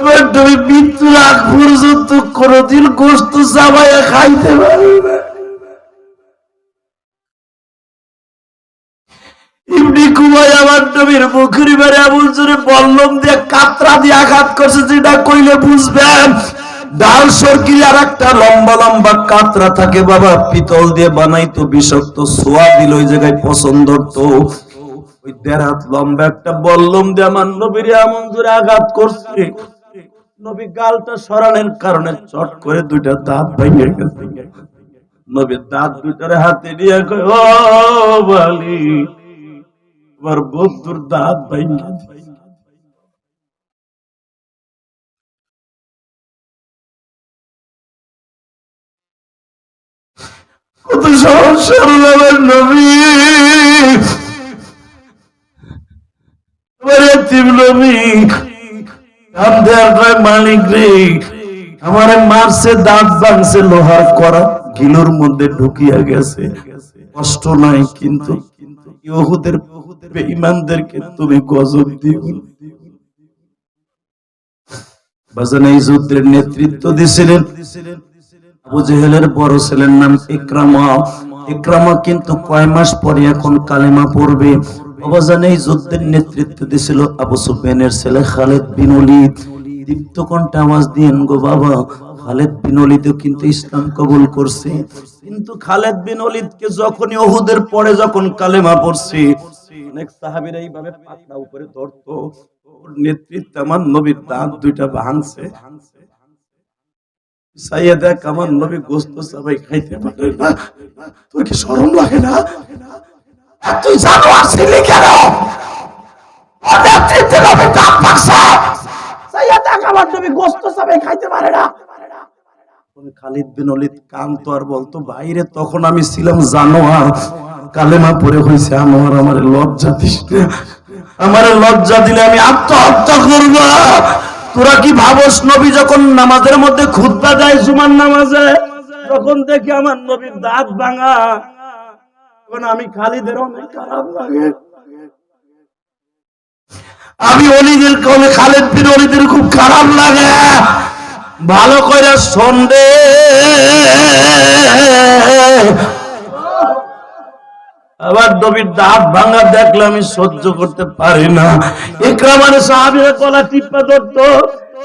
এবার তুমি মৃত্যুর আগ পর্যন্ত কোনদিন গোস্ত চাবাইয়া খাইতে পারবে। পিতল দিয়ে বানাইতো বিষাক্ত সোয়া দিল ওই জায়গায় পছন্দ তো ওই দেড় হাত লম্বা একটা বল্লম দিয়ে আমার নবীর জোরে আঘাত করছে। নবী গালটা সরানোর কারণে চট করে দুইটা দাঁত ভেঙে গেছে। নবীর দাঁত দুইটার হাতে নিয়ে ও বালি আমার বন্ধুর দাঁত ভেঙে নবী। আর মালিক মারছে দাঁত ভাঙছে লোহার করা, গিলোর মধ্যে ঢুকিয়া গেছে। কষ্ট নাই কিন্তু ইহুদের বেঈমানদেরকে তুমি গজব দিও। বাজান এই যুদ্ধের নেতৃত্ব দিছিলেন। আবু জেহেলের বড় ছেলের নাম ইকরামা। ইকরামা কিন্তু কয় মাস পরে এখন কালেমা পড়বে? অবাজান এই যুদ্ধের নেতৃত্ব দিছিল আবু সুফিয়ানের ছেলে খালেদ বিন ওলিদ। দীপ্ত কণ্ঠে আওয়াজ গো বাবা, খালেদ বিন কিন্তু ইসলাম কবুল করছে। কিন্তু খালেদ বিন ওলিদকে যখনই ওহুদের পরে যখন কালেমা পড়ছে, অনেক সাহাবিরা এইভাবে পাতলা উপরে ধরতো। নেতৃত্বে আমার নবীর দাঁত দুইটা ভাঙছে। সাইয়া দেখ, আমার নবী গোস্ত সবাই খাইতে পারে না। তোর কি শরম লাগে না? তুই কেন? আমার লজ্জা দিস আমার লজ্জা দিলে আমি আত্মহত্যা করব। তোরা কি ভাবস নবী যখন নামাজের মধ্যে খুতবা দেয়, জুমার নামাজে? তখন দেখি আমার নবীর দাঁত ভাঙা আমি খালিদের অনেক খারাপ লাগে। আমি অলিদের খালেদ অলিদের খুব খারাপ লাগে। ভালো করে সন্দেহ আবার নবীর দাঁত ভাঙা দেখলে আমি সহ্য করতে পারি না। ইকরামার সাহাবীরা গলা টিপা ধরতো।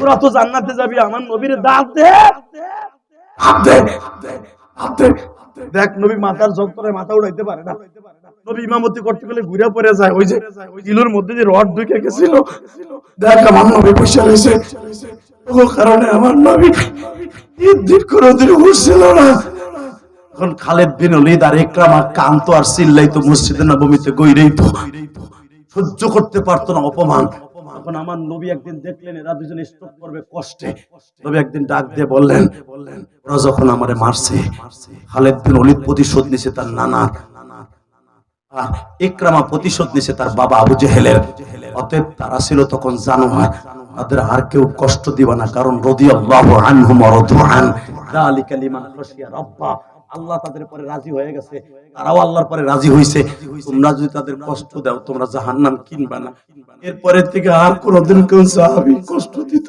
তোরা তো জান্নাতে যাবি আমার নবীর দাঁত দে। দেখ নবী মাথার যন্ত্রণায় মাথা উড়াইতে পারে না। নবী ইমামতি করতে গেলে ঘুরে পড়ে যায় ওই যে ওই মধ্যে যে রড ঢুকে গেছিল। দেখ আমার নবী বসে রয়েছে। ও কারণে আমার নবী ঈদ দিন কোনোদিন উঠছিল না। এখন খালেদ বিন ওলিদ আর ইকরামা কান্ত আর চিল্লাইতো মসজিদে নবমীতে গইরেই তো। সহ্য করতে পারতো না অপমান। এখন আমার নবী একদিন দেখলেন, এরা দুজন স্টপ করবে কষ্টে। নবী একদিন ডাক দিয়ে বললেন বললেন ওরা যখন আমারে মারছে, খালেদ বিন ওলিদ প্রতিশোধ নিছে তার আর ইকরামা প্রতিশোধ নিছে তার বাবা আবু জেহেলের। অতএব তারা ছিল তখন জানোয়ার তাদের আর কেউ কষ্ট দিবা না, কারণ রদিয়াল্লাহু আনহুম আন লিমান রাব্বা। আল্লাহ তাদের পরে রাজি হয়ে গেছে, তারাও আল্লাহর পরে রাজি হইছে। তোমরা যদি তাদের কষ্ট দাও, তোমরা জাহান্নাম কিনবা না। এরপরে থেকে আর কোনোদিন কেউ সাহাবী কষ্ট দিত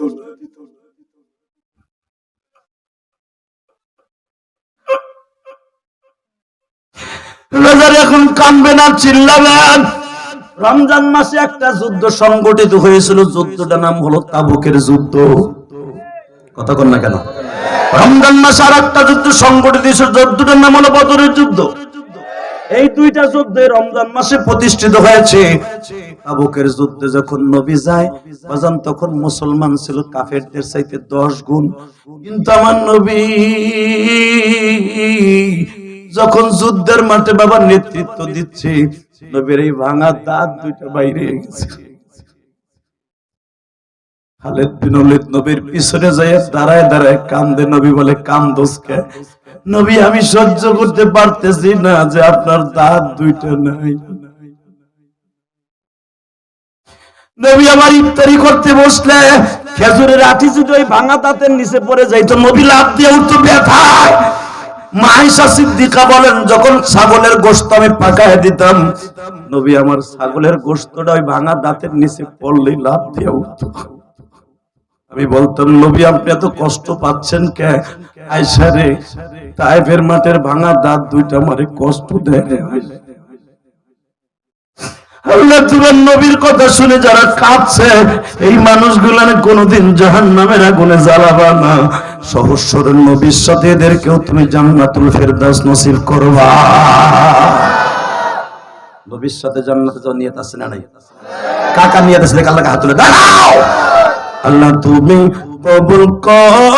এখন কানবে না চিল্লাবেন রমজান মাসে একটা যুদ্ধ সংগঠিত হয়েছিল, যুদ্ধটার নাম হলো তাবুকের যুদ্ধ। কথা কন না কেন? রমজান মাসে আর একটা যুদ্ধ সংগঠিত যুদ্ধটার নাম হলো বদরের যুদ্ধ। এই দুইটা যুদ্ধে রমজান মাসে প্রতিষ্ঠিত হয়েছে। তাবুকের যুদ্ধে যখন নবী যায়, বাজান তখন মুসলমান ছিল, কাফেরদের চাইতে দশ গুণ। কিন্তু আমার নবী যখন যুদ্ধের মাঠে বাবা নেতৃত্ব দিচ্ছে, নবীর এই ভাঙা দাঁত দুইটা বাইরে গেছে। খালেদ বিন নবীর পিছনে যাইয়া দাঁড়ায় দাঁড়ায় কান্দে, নবী বলে, কান্দোসকে? নবী, আমি সহ্য করতে পারতেছি না যে আপনার দাঁত দুইটা নাই। নবী আমার ইফতারি করতে বসলে খেজুরের আঠি ওই ভাঙা দাঁতের নিচে পড়ে যাইতো নবী লাভ দিয়ে উঠতো ব্যথায়। মাইশা সিদ্দিকা বলেন, যখন ছাগলের গোস্ত আমি পাকায় দিতাম, নবী আমার ছাগলের গোস্তটা ওই ভাঙা দাঁতের নিচে পড়লেই লাভ দিয়ে উঠতো। আমি বলতাম, নবী, আপনি এত কষ্ট পাচ্ছেন কে? মাঠের ভাঙা দাঁত দুইটা আমারে কষ্ট দেয় নবীর কথা শুনে যারা কাঁদছে, এই মানুষগুলো কোনোদিন জাহান নামের আগুনে জ্বালাবা না। সহস্বরের নবীর সাথে এদেরকেও তুমি জান্নাতুল ফেরদাউস নসিব করবা। নবীর সাথে জান্নাতে আছে না কাকা নিয়ত আছে? হাত তুলে, দাঁড়াও! আল্লাহ তুমি কবুল কর।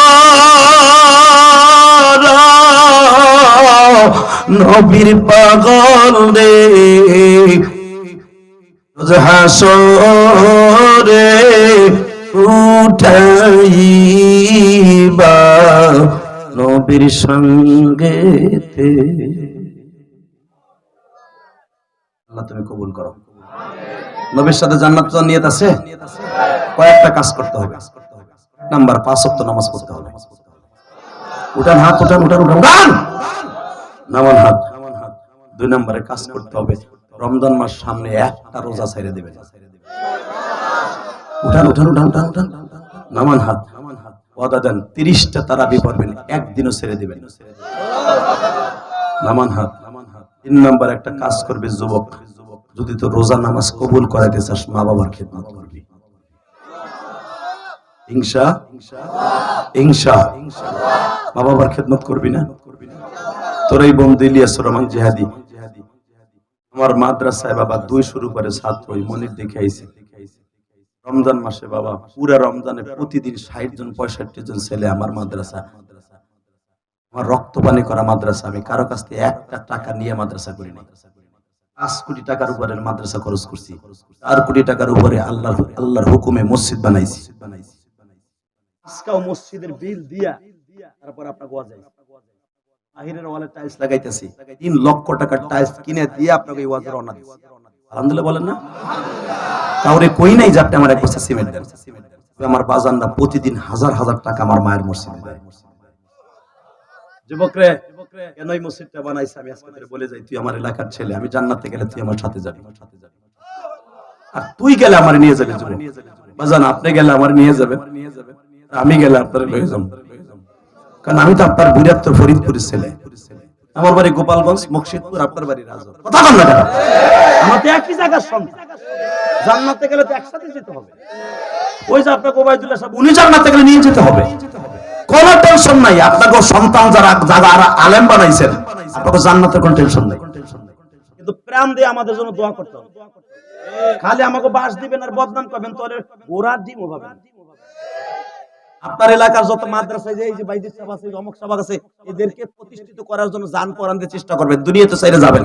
নবীর পাগল রে। হাসরে উঠাইবা নবীর সঙ্গে আল্লাহ তুমি কবুল করো। নবীর সাথে জান্নাত তো নিয়ত আছে? কয়েকটা কাজ করতে হবে। নাম্বার পাঁচ অক্ট নামাজ পড়তে হবে। উঠান হাত, উঠান উঠান উঠান উঠান! নামান হাত দুই নম্বরে কাজ করতে হবে। রমজান মাস সামনে একটা রোজা ছেড়ে দেবে উঠান উঠান উঠান উঠান উঠান। নামান হাত ওয়াদা দেন, তিরিশটা তারাবি পড়বেন, একদিনও ছেড়ে দিবেন নামান হাত তিন নম্বর একটা কাজ করবে যুবক। যদি তো রোজা নামাজ কবুল করাইতে চাস মা বাবার খেদমত করবি। হিংসা হিংসা। মা বাবার খেদমত করবি না? তোর এই বন্ধু ইলিয়াস রহমান জেহাদি। আমার মাদ্রাসায় বাবা দুই শুরু করে ছাত্র, ওই মনির দেখে আইছে। রমজান মাসে বাবা পুরা রমজানে প্রতিদিন ষাট জন, পঁয়ষট্টি জন ছেলে আমার মাদ্রাসা। আমার রক্ত পানি করা মাদ্রাসা, আমি কারও কাছ থেকে একটা টাকা নিয়ে মাদ্রাসা করি পাঁচ কোটি টাকার উপরে মাদ্রাসা খরচ করছি। চার কোটি টাকার উপরে আল্লাহ আল্লাহর হুকুমে মসজিদ বানাইছি। আজকাও মসজিদের বিল দিয়া তারপর আপনাকে ওয়া যায় আহিরের ওয়ালে টাইলস লাগাইতেছি। তিন লক্ষ টাকার টাইলস কিনে দিয়ে আপনাকে রওনা আলহামদুলিল্লাহ বলেন না? কাউরে কই নাই আমার এক বস্তা সিমেন্ট দেন। আমার প্রতিদিন হাজার হাজার টাকা আমার মায়ের মসজিদে যুবকরে, কেন এই মসজিদটা বানাইছে? আমি আজকে বলে যাই, তুই আমার এলাকার ছেলে, আমি জান্নাতে গেলে তুই আমার সাথে যাবি। আর তুই গেলে আমার নিয়ে যাবে বাজান, আপনি গেলে আমার নিয়ে যাবেন। আর আমি গেলে আপনার লয়ে কারণ আমি তো আপনার বীরাত্তর ফরিদপুরের ছেলে। আমার বাড়ি গোপালগঞ্জ মুর্শিদপুর আপনার বাড়ি কথা বল না একই জায়গার সন্তান। জান্নাতে গেলে তো একসাথে যেতে হবে। ওই যে সাহেব, উনি জান্নাতে গেলে নিয়ে যেতে হবে। কোন টেনশন নাই। আপনাকে সন্তান যারা যারা আলেম বানাইছেন, আপনাকে জান্নাতের টেনশন নাই। কিন্তু প্রাণ দিয়ে আমাদের জন্য দোয়া করতে হবে। খালি আমাকে বাস দিবেন আর বদনাম করবেন, তাহলে গোড়ার ডিম আপনার এলাকার যত মাদ্রাসায় যে এই যে সাহেব আছে অমুক সাহেব আছে, এদেরকে প্রতিষ্ঠিত করার জন্য জান পরান চেষ্টা করবেন। যাবেন?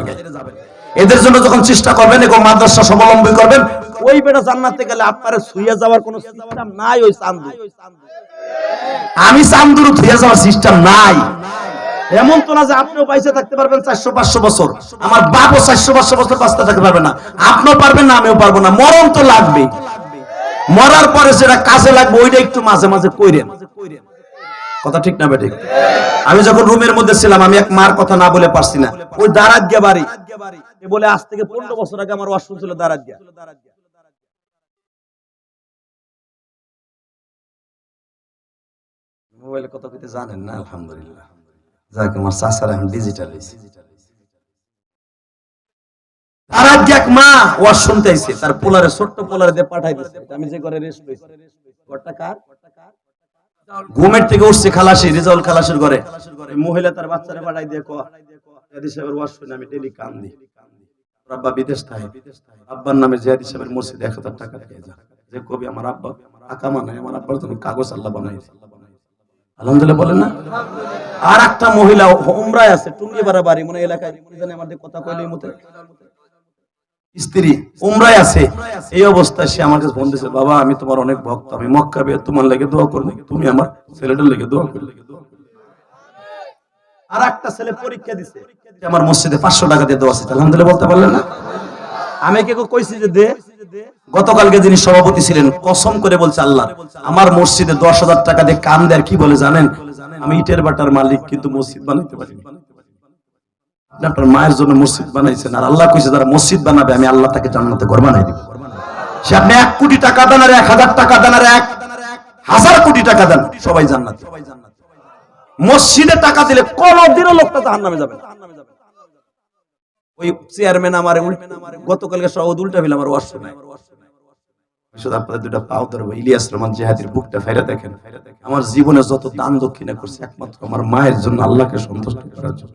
এদের জন্য যখন চেষ্টা করবেন এবং মাদ্রাসা করবেন, ওই বেটা জান্নাতে গেলে আপনার যাওয়ার কোনো সিস্টেম নাই ওই আমি যাওয়ার সিস্টেম নাই। এমন তো না যে আপনিও পয়সা থাকতে পারবেন চারশো, পাঁচশো বছর। আমার বাপও চারশো, পাঁচশো বছর বাঁচতে থাকতে পারবে না। আপনিও পারবেন না, আমিও পারব না। মরণ তো লাগবে মরার পরে সেটা কাজে লাগবে, ওইটা একটু মাঝে মাঝে কইরেন। কথা ঠিক না বেঠিক আমি যখন রুমের মধ্যে ছিলাম, আমি এক মার কথা না বলে পারছি না। ওই দাঁড়াত গিয়া বাড়ি বলে, আজ থেকে পনেরো বছর আগে আমার ওয়াশরুম ছিল দাঁড়াত গিয়া মোবাইলে কত কিছু জানেন না, আলহামদুলিল্লাহ। যাক, আমার চাচারা এখন ডিজিটাল হয়েছে ঘুমের থেকে উঠছে খালাসি খালাসির ঘরে। মহিলা তার পাঠাই দিয়ে সাহেবের শুনে আমি ডেলি আব্বা বিদেশ থাকে। আব্বার নামে জিয়াদি সাহেবের এক হাজার টাকা দিয়ে যা। যে কবি আমার আব্বা নাই আমার আব্বার কাগজ আল্লাহ বানাইছে আলহামদুলিল্লাহ বলেন না? আর একটা মহিলা উমরায় আছে টুঙ্গি বাড়া এলাকায় আমাদের কথা কইলে মতে স্ত্রী উমরায় আছে, এই অবস্থায় সে আমার কাছে ফোন দিয়েছে, বাবা, আমি তোমার অনেক ভক্ত, আমি মক্কা বিয়ে তোমার লেগে দোয়া করব, তুমি আমার ছেলেটার লেগে দোয়া করলে আর একটা ছেলে পরীক্ষা দিছে আমার মসজিদে পাঁচশো টাকা দিয়ে দেওয়া আলহামদুলিল্লাহ বলতে পারলেন না? আমি কে কইছি যে দে। গতকালকে যিনি সভাপতি ছিলেন, কসম করে বলছে আল্লাহ, আমার মসজিদে দশ হাজার টাকা দিয়ে কাম দেয়, কি বলে জানেন? আমি ইটের বাটার মালিক, কিন্তু মসজিদ বানাইতে পারি আপনি আপনার মায়ের জন্য মসজিদ বানাইছেন। আর আল্লাহ কইছে, যারা মসজিদ বানাবে, আমি আল্লাহ তাকে জান্নাতে ঘর বানাই দিব। সে আপনি এক কোটি টাকা দেন আর এক হাজার টাকা দেন আর এক হাজার কোটি টাকা দেন, সবাই জান্নাত। মসজিদে টাকা দিলে কোনদিনও লোকটা জাহান নামে যাবে। ওই চেয়ারম্যান আমার গতকালকে সহ উল্টা ফেলে আমার ওয়াশ নাই আপনাদের দুটা পাও ধরবো, ইলিয়াস রহমান জেহাদির বুকটা ফেরে দেখেন। আমার জীবনে যত দান দক্ষিণা করছে, একমাত্র আমার মায়ের জন্য আল্লাহকে সন্তুষ্ট করার জন্য।